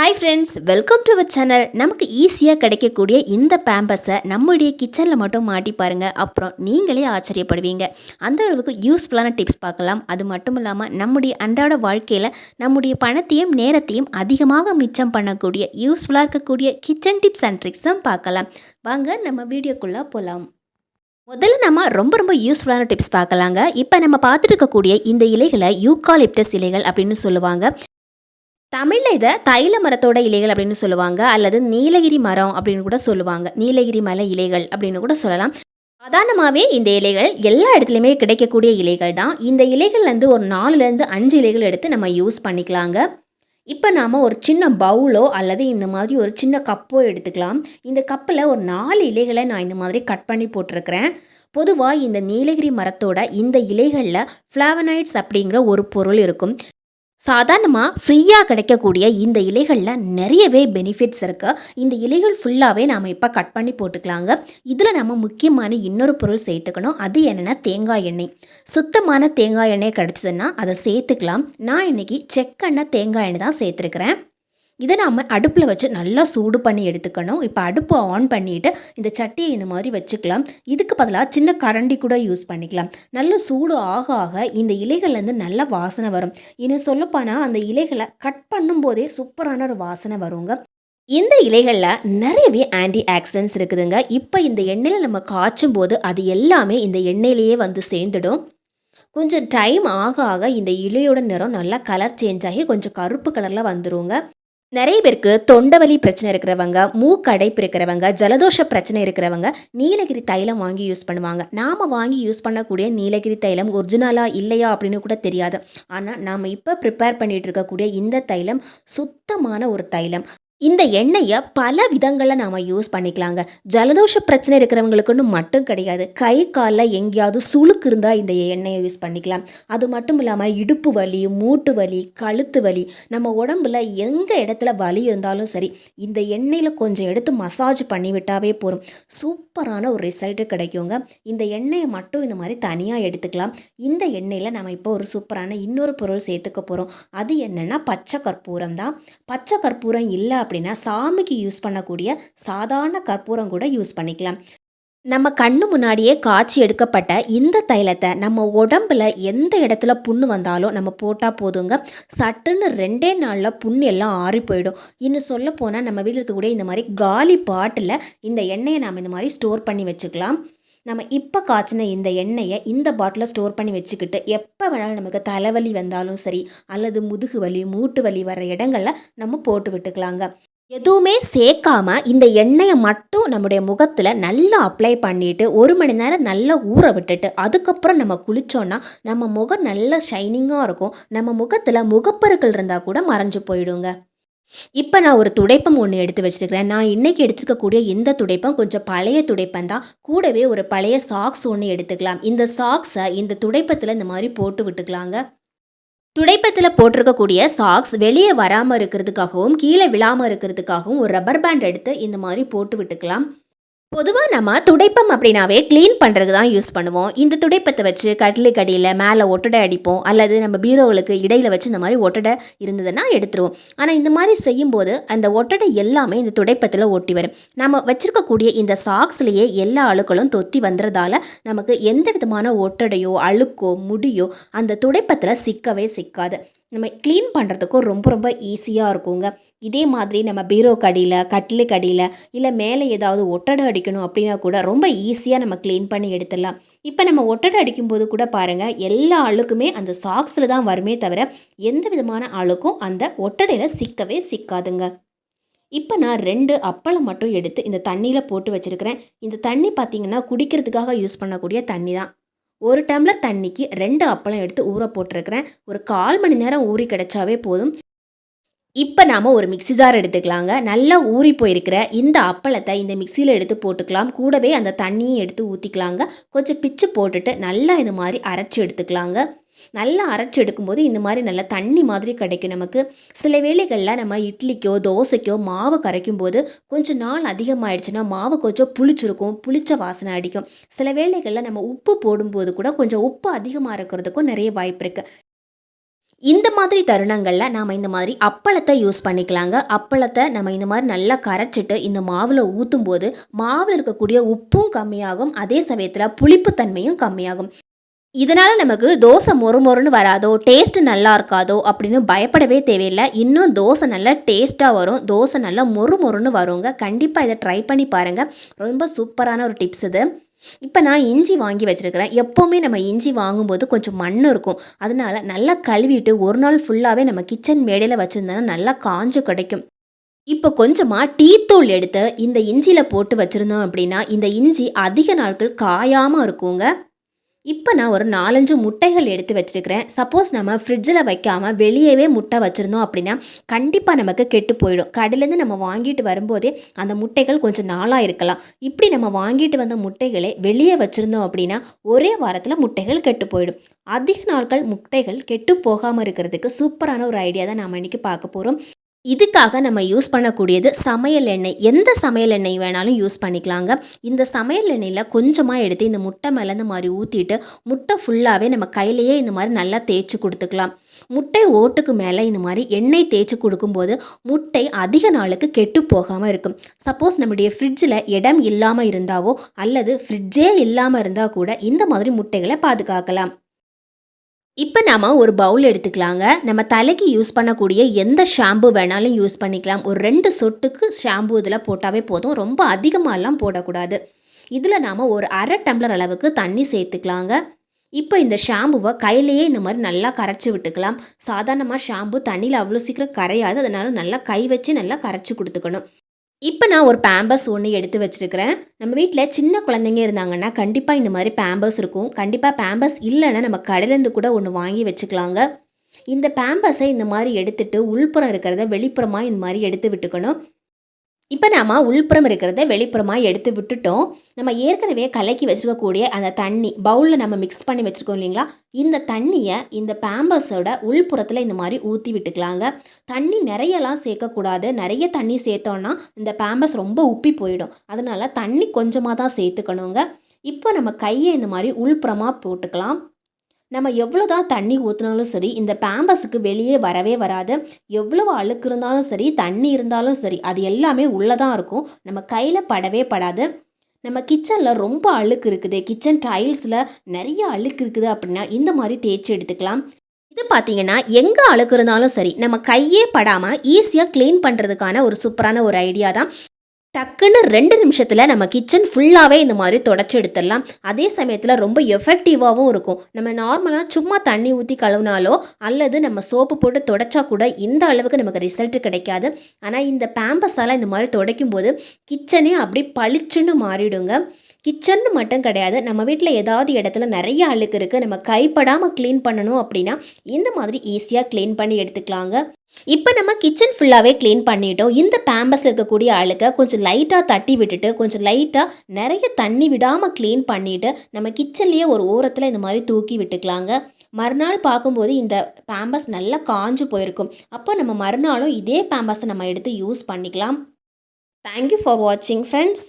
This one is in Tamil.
Hi friends welcome to our channel நமக்கு ஈஸியாக கிடைக்கக்கூடிய இந்த பேம்பஸை நம்மளுடைய கிச்சனில் மட்டும் மாட்டி பாருங்கள் அப்புறம் நீங்களே ஆச்சரியப்படுவீங்க. அந்த அளவுக்கு யூஸ்ஃபுல்லான டிப்ஸ் பார்க்கலாம். அது மட்டும் இல்லாமல் நம்முடைய அன்றாட வாழ்க்கையில் நம்முடைய பணத்தையும் நேரத்தையும் அதிகமாக மிச்சம் பண்ணக்கூடிய யூஸ்ஃபுல்லாக இருக்கக்கூடிய கிச்சன் டிப்ஸ் அண்ட் ட்ரிக்ஸும் பார்க்கலாம். வாங்க நம்ம வீடியோக்குள்ளே போகலாம் முதல்ல நம்ம ரொம்ப ரொம்ப யூஸ்ஃபுல்லான டிப்ஸ் பார்க்கலாங்க. இப்போ நம்ம பார்த்துட்டு இருக்கக்கூடிய இந்த இலைகளை யூகாலிப்டஸ் இலைகள் அப்படின்னு சொல்லுவாங்க. தமிழில் இதை தைல மரத்தோட இலைகள் அப்படின்னு சொல்லுவாங்க. அல்லது நீலகிரி மரம் அப்படின்னு கூட சொல்லுவாங்க. நீலகிரி மலை இலைகள் அப்படின்னு கூட சொல்லலாம். சாதாரணமாகவே இந்த இலைகள் எல்லா இடத்துலையுமே கிடைக்கக்கூடிய இலைகள் தான். இந்த இலைகள்லேருந்து ஒரு நாலுலேருந்து அஞ்சு இலைகள் எடுத்து நம்ம யூஸ் பண்ணிக்கலாங்க. இப்போ நாம் ஒரு சின்ன பவுலோ அல்லது இந்த மாதிரி ஒரு சின்ன கப்போ எடுத்துக்கலாம். இந்த கப்பில் ஒரு நாலு இலைகளை நான் இந்த மாதிரி கட் பண்ணி போட்டிருக்கிறேன். பொதுவாக இந்த நீலகிரி மரத்தோட இந்த இலைகளில் ஃப்ளாவனாய்ட்ஸ் அப்படிங்கிற ஒரு பொருள் இருக்கும். சாதாரணமாக ஃப்ரீயாக கிடைக்கக்கூடிய இந்த இலைகளில் நிறையவே பெனிஃபிட்ஸ் இருக்குது இந்த இலைகள் ஃபுல்லாகவே நாம் இப்போ கட் பண்ணி போட்டுக்கலாங்க. இதில் நம்ம முக்கியமான இன்னொரு பொருள் சேர்த்துக்கணும். அது என்னென்னா தேங்காய் எண்ணெய். சுத்தமான தேங்காய் எண்ணெய் கிடச்சிதுன்னா அதை சேர்த்துக்கலாம். நான் இன்றைக்கி செக்கெண்ணெய் தேங்காய் எண்ணெய் தான் சேர்த்துருக்குறேன். இதை நாம் அடுப்பில் வச்சு நல்லா சூடு பண்ணி எடுத்துக்கணும். இப்போ அடுப்பை ஆன் பண்ணிவிட்டு இந்த சட்டியை இந்த மாதிரி வச்சுக்கலாம். இதுக்கு பதிலாக சின்ன கரண்டி கூட யூஸ் பண்ணிக்கலாம். நல்ல சூடு ஆக ஆக இந்த இலைகள்லேருந்து நல்ல வாசனை வரும். இன்னும் சொல்லப்போனால் அந்த இலைகளை கட் பண்ணும்போதே சூப்பரான ஒரு வாசனை வருங்க. இந்த இலைகளில் நிறையவே ஆன்டி ஆக்சிடென்ட்ஸ் இருக்குதுங்க. இப்போ இந்த எண்ணெயில் நம்ம காய்ச்சும் போது அது எல்லாமே இந்த எண்ணெயிலேயே வந்து சேர்ந்துடும். கொஞ்சம் டைம் ஆக ஆக இந்த இலையோட நிறம் நல்லா கலர் சேஞ்ச் ஆகி கொஞ்சம் கருப்பு கலரில் வந்துருங்க. நிறைய பேருக்கு தொண்டவலி பிரச்சனை இருக்கிறவங்க மூக்கடைப்பு இருக்கிறவங்க ஜலதோஷ பிரச்சனை இருக்கிறவங்க நீலகிரி தைலம் வாங்கி யூஸ் பண்ணுவாங்க. நாம் வாங்கி யூஸ் பண்ணக்கூடிய நீலகிரி தைலம் ஒரிஜினலாக இல்லையா அப்படின்னு கூட தெரியாது. ஆனால் நாம் இப்போ ப்ரிப்பேர் பண்ணிகிட்டு இருக்கக்கூடிய இந்த தைலம் சுத்தமான ஒரு தைலம். இந்த எண்ணெயை பல விதங்களில் நாம் யூஸ் பண்ணிக்கலாங்க. ஜலதோஷ பிரச்சனை இருக்கிறவங்களுக்குன்னு மட்டும் கிடையாது. கை காலில் எங்கேயாவது சுளுக்கு இருந்தால் இந்த எண்ணெயை யூஸ் பண்ணிக்கலாம். அது மட்டும் இல்லாமல் இடுப்பு வலி மூட்டு வலி கழுத்து வலி நம்ம உடம்புல எங்கே இடத்துல வலி இருந்தாலும் சரி இந்த எண்ணெயில் கொஞ்சம் எடுத்து மசாஜ் பண்ணி விட்டாவே போதும். சூப்பரான ஒரு ரிசல்ட்டு கிடைக்குங்க. இந்த எண்ணெயை மட்டும் இந்த மாதிரி தனியாக எடுத்துக்கலாம். இந்த எண்ணெயில் நம்ம இப்போ ஒரு சூப்பரான இன்னொரு பொருள் சேர்த்துக்க போகிறோம் அது என்னென்னா பச்சை கற்பூரம் தான். பச்சை கற்பூரம் இல்லை அப்படின்னா சாமிக்கு யூஸ் பண்ணக்கூடிய சாதாரண கற்பூரம் கூட யூஸ் பண்ணிக்கலாம். நம்ம கண்ணு முன்னாடியே காய்ச்சி எடுக்கப்பட்ட இந்த தைலத்தை நம்ம உடம்புல எந்த இடத்துல புண்ணு வந்தாலும் நம்ம போட்டால் போதுங்க. சட்டுன்னு ரெண்டே நாளில் புண்ணு எல்லாம் ஆறி போயிடும். இன்னும் சொல்ல போனால் நம்ம வீட்டில் இருக்கக்கூடிய இந்த மாதிரி காலி பாட்டில் இந்த எண்ணெயை நாம் இந்த மாதிரி ஸ்டோர் பண்ணி வச்சுக்கலாம். நம்ம இப்போ காய்ச்சின இந்த எண்ணெயை இந்த பாட்டில் ஸ்டோர் பண்ணி வச்சுக்கிட்டு எப்போ வேணாலும் நமக்கு தலைவலி வந்தாலும் சரி அல்லது முதுகு வலி மூட்டு வலி வர இடங்களில் நம்ம போட்டு விட்டுக்கலாங்க. எதுவுமே சேர்க்காம இந்த எண்ணெயை மட்டும் நம்முடைய முகத்தில் நல்லா அப்ளை பண்ணிவிட்டு ஒரு மணி நேரம் நல்லா ஊற விட்டுட்டு அதுக்கப்புறம் நம்ம குளித்தோன்னா நம்ம முகம் நல்லா ஷைனிங்காக இருக்கும். நம்ம முகத்தில் முகப்பருக்கள் இருந்தால் கூட மறைஞ்சு போயிடுங்க. இப்போ நான் ஒரு துடைப்பம் ஒன்று எடுத்து வச்சுருக்கிறேன். நான் இன்றைக்கி எடுத்துருக்கக்கூடிய இந்த துடைப்பம் கொஞ்சம் பழைய துடைப்பம் தான். கூடவே ஒரு பழைய சாக்ஸ் ஒன்று எடுத்துக்கலாம். இந்த சாக்ஸை இந்த துடைப்பத்தில் இந்த மாதிரி போட்டு விட்டுக்கலாங்க. துடைப்பத்தில் போட்டிருக்கக்கூடிய சாக்ஸ் வெளியே வராமல் இருக்கிறதுக்காகவும் கீழே விழாமல் இருக்கிறதுக்காகவும் ஒரு ரப்பர் பேண்ட் எடுத்து இந்த மாதிரி போட்டு விட்டுக்கலாம். பொதுவாக நம்ம துடைப்பம் அப்படின்னாவே க்ளீன் பண்ணுறதுக்கு தான் யூஸ் பண்ணுவோம். இந்த துடைப்பத்தை வச்சு கட்டிலுக்கு அடியில் மேலே ஒட்டடை அடிப்போம். அல்லது நம்ம பீரோவுக்கு இடையில் வச்சு இந்த மாதிரி ஒட்டடை இருந்ததுன்னா எடுத்துருவோம். ஆனால் இந்த மாதிரி செய்யும்போது அந்த ஒட்டடை எல்லாமே இந்த துடைப்பத்தில் ஒட்டி வரும். நம்ம வச்சுருக்கக்கூடிய இந்த சாக்ஸ்லேயே எல்லா அழுக்களும் தொத்தி வந்துறதால நமக்கு எந்த விதமான ஒட்டடையோ அழுக்கோ முடியோ அந்த துடைப்பத்தில் சிக்கவே சிக்காது. நம்ம க்ளீன் பண்ணுறதுக்கும் ரொம்ப ரொம்ப ஈஸியாக இருக்குங்க. இதே மாதிரி நம்ம பீரோ கடியில் கட்டிலு கடியில் இல்லை மேலே ஏதாவது ஒட்டடை அடிக்கணும் அப்படின்னா கூட ரொம்ப ஈஸியாக நம்ம க்ளீன் பண்ணி எடுத்துடலாம். இப்போ நம்ம ஒட்டடை அடிக்கும்போது கூட பாருங்கள் எல்லா அழுக்குமே அந்த சாக்ஸில் தான் வருமே தவிர எந்த விதமான அழுக்கும் அந்த ஒட்டடையில் சிக்கவே சிக்காதுங்க. இப்போ நான் ரெண்டு அப்பளம் மட்டும் எடுத்து இந்த தண்ணியில் போட்டு வச்சுருக்கிறேன். இந்த தண்ணி பார்த்திங்கன்னா குடிக்கிறதுக்காக யூஸ் பண்ணக்கூடிய தண்ணி தான். ஒரு டம்ளர் தண்ணிக்கு ரெண்டு அப்பளம் எடுத்து ஊற போட்டிருக்கிறேன். ஒரு கால் மணி நேரம் ஊறி கிடச்சாவே போதும். இப்போ நாம் ஒரு மிக்சி ஜார் எடுத்துக்கலாங்க. நல்லா ஊறி போயிருக்கிற இந்த அப்பளத்தை இந்த மிக்சியில் எடுத்து போட்டுக்கலாம். கூடவே அந்த தண்ணியும் எடுத்து ஊற்றிக்கலாங்க கொஞ்சம் பிச்சு போட்டுட்டு நல்லா இது மாதிரி அரைச்சி எடுத்துக்கலாங்க. நல்லா அரைச்சி எடுக்கும்போது இந்த மாதிரி நல்லா தண்ணி மாதிரி கிடைக்கும். நமக்கு சில வேளைகளில் நம்ம இட்லிக்கோ தோசைக்கோ மாவு கரைக்கும் போது கொஞ்சம் நாள் அதிகமாகிடுச்சுன்னா மாவு கொஞ்சம் புளிச்சிருக்கும் புளிச்ச வாசனை அடிக்கும். சில வேளைகளில் நம்ம உப்பு போடும்போது கூட கொஞ்சம் உப்பு அதிகமாக இருக்கிறதுக்கும் நிறைய வாய்ப்பு இருக்குது இந்த மாதிரி தருணங்களில் நாம் இந்த மாதிரி அப்பளத்தை யூஸ் பண்ணிக்கலாங்க. அப்பளத்தை நம்ம இந்த மாதிரி நல்லா கரைச்சிட்டு இந்த மாவில் ஊற்றும் போது மாவில் இருக்கக்கூடிய உப்பும் கம்மியாகும். அதே சமயத்தில் புளிப்புத்தன்மையும் கம்மியாகும். இதனால் நமக்கு தோசை மொறு மொறுன்னு வராதோ டேஸ்ட் நல்லா இருக்காதோ அப்படின்னு பயப்படவே தேவையில்லை. இன்னும் தோசை நல்லா டேஸ்ட்டாக வரும். தோசை நல்லா மொறு மொறுன்னு வருங்க. கண்டிப்பாக இதை ட்ரை பண்ணி பாருங்கள் ரொம்ப சூப்பரான ஒரு டிப்ஸ் இது. இப்போ நான் இஞ்சி வாங்கி வச்சுருக்கிறேன். எப்போவுமே நம்ம இஞ்சி வாங்கும்போது கொஞ்சம் மண் இருக்கும். அதனால நல்லா கழுவிட்டு ஒரு நாள் ஃபுல்லாகவே நம்ம கிச்சன் மேடையில் வச்சுருந்தோன்னா நல்லா காஞ்சு கிடைக்கும். இப்போ கொஞ்சமாக டீத்தூள் எடுத்து இந்த இஞ்சியில் போட்டு வச்சுருந்தோம் அப்படின்னா இந்த இஞ்சி அதிக நாட்கள் காயாமல் இருக்குங்க. இப்போ நான் ஒரு நாலஞ்சு முட்டைகள் எடுத்து வச்சுருக்கிறேன். சப்போஸ் நம்ம ஃப்ரிட்ஜில் வைக்காமல் வெளியவே முட்டை வச்சுருந்தோம் அப்படின்னா கண்டிப்பாக நமக்கு கெட்டு போயிடும். கடையிலேருந்து நம்ம வாங்கிட்டு வரும்போதே அந்த முட்டைகள் கொஞ்சம் நாளாக இருக்கலாம். இப்படி நம்ம வாங்கிட்டு வந்த முட்டைகளை வெளியே வச்சுருந்தோம் அப்படின்னா ஒரே வாரத்தில் முட்டைகள் கெட்டு போயிடும். அதிக நாட்கள் முட்டைகள் கெட்டு போகாமல் இருக்கிறதுக்கு சூப்பரான ஒரு ஐடியா தான் நாம் இன்றைக்கி பார்க்க போகிறோம் இதுக்காக நம்ம யூஸ் பண்ணக்கூடியது சமையல் எண்ணெய். எந்த சமையல் எண்ணெய் வேணாலும் யூஸ் பண்ணிக்கலாங்க. இந்த சமையல் எண்ணெயில் கொஞ்சமாக எடுத்து இந்த முட்டை மேலே இந்த மாதிரி ஊற்றிட்டு முட்டை ஃபுல்லாகவே நம்ம கையிலையே இந்த மாதிரி நல்லா தேய்ச்சி கொடுத்துக்கலாம். முட்டை ஓட்டுக்கு மேலே இந்த மாதிரி எண்ணெய் தேய்ச்சி கொடுக்கும்போது முட்டை அதிக நாளுக்கு கெட்டு போகாமல் இருக்கும். சப்போஸ் நம்முடைய ஃப்ரிட்ஜில் இடம் இல்லாமல் இருந்தாவோ அல்லது ஃப்ரிட்ஜே இல்லாமல் இருந்தால் கூட இந்த மாதிரி முட்டைகளை பாதுகாக்கலாம். இப்போ நாம் ஒரு பவுல் எடுத்துக்கலாங்க. நம்ம தலைக்கு யூஸ் பண்ணக்கூடிய எந்த ஷாம்பு வேணாலும் யூஸ் பண்ணிக்கலாம். ஒரு ரெண்டு சொட்டுக்கு ஷாம்பு இதில் போட்டாவே போதும். ரொம்ப அதிகமாகலாம் போடக்கூடாது. இதில் நாம் ஒரு அரை டம்ளர் அளவுக்கு தண்ணி சேர்த்துக்கலாங்க. இப்போ இந்த ஷாம்புவை கையிலேயே இந்த மாதிரி நல்லா கரைச்சி விட்டுக்கலாம். சாதாரணமாக ஷாம்பு தண்ணியில் அவ்வளோ சீக்கிரம் கரையாது. அதனால் நல்லா கை வச்சு நல்லா கரைச்சி கொடுத்துக்கணும். இப்போ நான் ஒரு பேம்பர்ஸ் ஒன்று எடுத்து வச்சுருக்கிறேன். நம்ம வீட்டில் சின்ன குழந்தைங்க இருந்தாங்கன்னா கண்டிப்பாக இந்த மாதிரி பேம்பர்ஸ் இருக்கும். கண்டிப்பாக பேம்பர்ஸ் இல்லைன்னா நம்ம கடையிலேருந்து கூட ஒன்று வாங்கி வச்சுக்கலாங்க. இந்த பேம்பர்ஸை இந்த மாதிரி எடுத்துட்டு உள்புறம் இருக்கிறத வெளிப்புறமாக இந்த மாதிரி எடுத்து விட்டுக்கணும். இப்போ நம்ம உள்புறம் இருக்கிறத வெளிப்புறமாக எடுத்து விட்டுட்டோம். நம்ம ஏற்கனவே கலக்கி வச்சுருக்கக்கூடிய அந்த தண்ணி பவுலில் நம்ம மிக்ஸ் பண்ணி வச்சுருக்கோம் இல்லைங்களா? இந்த தண்ணியை இந்த பேம்பர்ஸோட உள்புறத்தில் இந்த மாதிரி ஊற்றி விட்டுக்கலாங்க. தண்ணி நிறையலாம் சேர்க்கக்கூடாது. நிறைய தண்ணி சேர்த்தோன்னா இந்த பேம்பர்ஸ் ரொம்ப உப்பி போயிடும். அதனால் தண்ணி கொஞ்சமாக தான் சேர்த்துக்கணுங்க. இப்போ நம்ம கையை இந்த மாதிரி உள்புறமாக போட்டுக்கலாம். நம்ம எவ்வளோ தான் தண்ணி ஊற்றினாலும் சரி இந்த பேம்பஸுக்கு வெளியே வரவே வராது. எவ்வளவு அழுக்கு இருந்தாலும் சரி தண்ணி இருந்தாலும் சரி அது எல்லாமே உள்ளே தான் இருக்கும். நம்ம கையில் படவே படாது. நம்ம கிச்சனில் ரொம்ப அழுக்கு இருக்குது. கிச்சன் டைல்ஸில் நிறைய அழுக்கு இருக்குது அப்படின்னா இந்த மாதிரி தேய்ச்சி எடுத்துக்கலாம். இது பார்த்தீங்கன்னா எங்கே அழுக்கு இருந்தாலும் சரி நம்ம கையே படாமல் ஈஸியாக க்ளீன் பண்ணுறதுக்கான ஒரு சூப்பரான ஒரு ஐடியா தான். டக்குன்னு ரெண்டு நிமிஷத்தில் நம்ம கிச்சன் ஃபுல்லாகவே இந்த மாதிரி தொடச்சி எடுத்துடலாம். அதே சமயத்தில் ரொம்ப எஃபெக்டிவாகவும் இருக்கும். நம்ம நார்மலாக சும்மா தண்ணி ஊற்றி கழுவினாலோ அல்லது நம்ம சோப்பு போட்டு தொடச்சா கூட இந்த அளவுக்கு நமக்கு ரிசல்ட் கிடைக்காது. ஆனால் இந்த பேம்பஸால் இந்த மாதிரி துடைக்கும் போது கிச்சனே அப்படி பளிச்சுன்னு மாறிடுங்க. கிச்சன்னு மட்டும் கிடையாது. நம்ம வீட்டில் ஏதாவது இடத்துல நிறைய அழுக்கு இருக்குது நம்ம கைப்படாமல் க்ளீன் பண்ணணும் அப்படின்னா இந்த மாதிரி ஈஸியாக க்ளீன் பண்ணி எடுத்துக்கலாங்க. இப்போ நம்ம கிச்சன் ஃபுல்லாகவே க்ளீன் பண்ணிட்டோம். இந்த பேம்பஸ் இருக்கக்கூடிய அழுக்க கொஞ்சம் லைட்டாக தட்டி விட்டுட்டு கொஞ்சம் லைட்டாக நிறைய தண்ணி விடாமல் க்ளீன் பண்ணிவிட்டு நம்ம கிச்சன்லேயே ஒரு ஓரத்தில் இந்த மாதிரி தூக்கி விட்டுக்கலாங்க. மறுநாள் பார்க்கும்போது இந்த பேம்பஸ் நல்லா காஞ்சு போயிருக்கும். அப்போ நம்ம மறுநாளும் இதே பேம்பஸை நம்ம எடுத்து யூஸ் பண்ணிக்கலாம். தேங்க்யூ ஃபார் வாட்சிங் ஃப்ரெண்ட்ஸ்